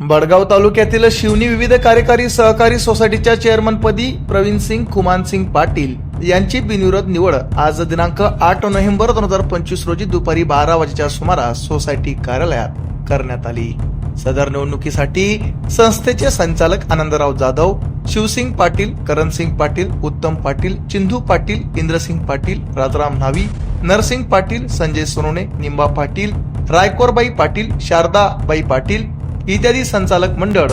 बडगाव तालुक्यातील शिवनी विविध कार्यकारी सहकारी सोसायटीच्या चेअरमनपदी प्रवीण सिंग कुमान सिंग पाटील यांची बिनविरोध निवड आज दिनांक आठ नोव्हेंबर दोन हजार पंचवीस रोजी दुपारी बारा वाजेच्या सुमारास सोसायटी कार्यालयात करण्यात आली. सदर निवडणुकीसाठी संस्थेचे संचालक आनंदराव जाधव शिवसिंग पाटील करणसिंग पाटील उत्तम पाटील चिंधू पाटील इंद्रसिंग पाटील राजाराम न्हावी नरसिंग पाटील संजय सोनोने निंबा पाटील रायकोरबाई पाटील शारदाबाई पाटील इत्यादी संचालक मंडळ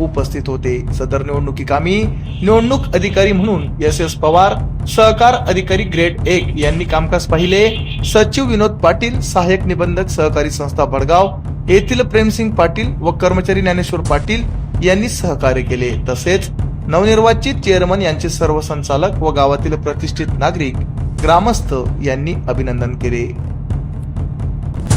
उपस्थित होते. सदर निवडणुकीकामी निवडणूक अधिकारी म्हणून एस एस पवार सहकार अधिकारी ग्रेड एक यांनी कामकाज पाहिले. सचिव विनोद पाटील सहाय्यक निबंधक सहकारी संस्था बडगाव येथील प्रेमसिंग पाटील व कर्मचारी ज्ञानेश्वर पाटील यांनी सहकार्य केले. तसेच नवनिर्वाचित चेअरमन यांचे सर्व संचालक व गावातील प्रतिष्ठित नागरिक ग्रामस्थ यांनी अभिनंदन केले.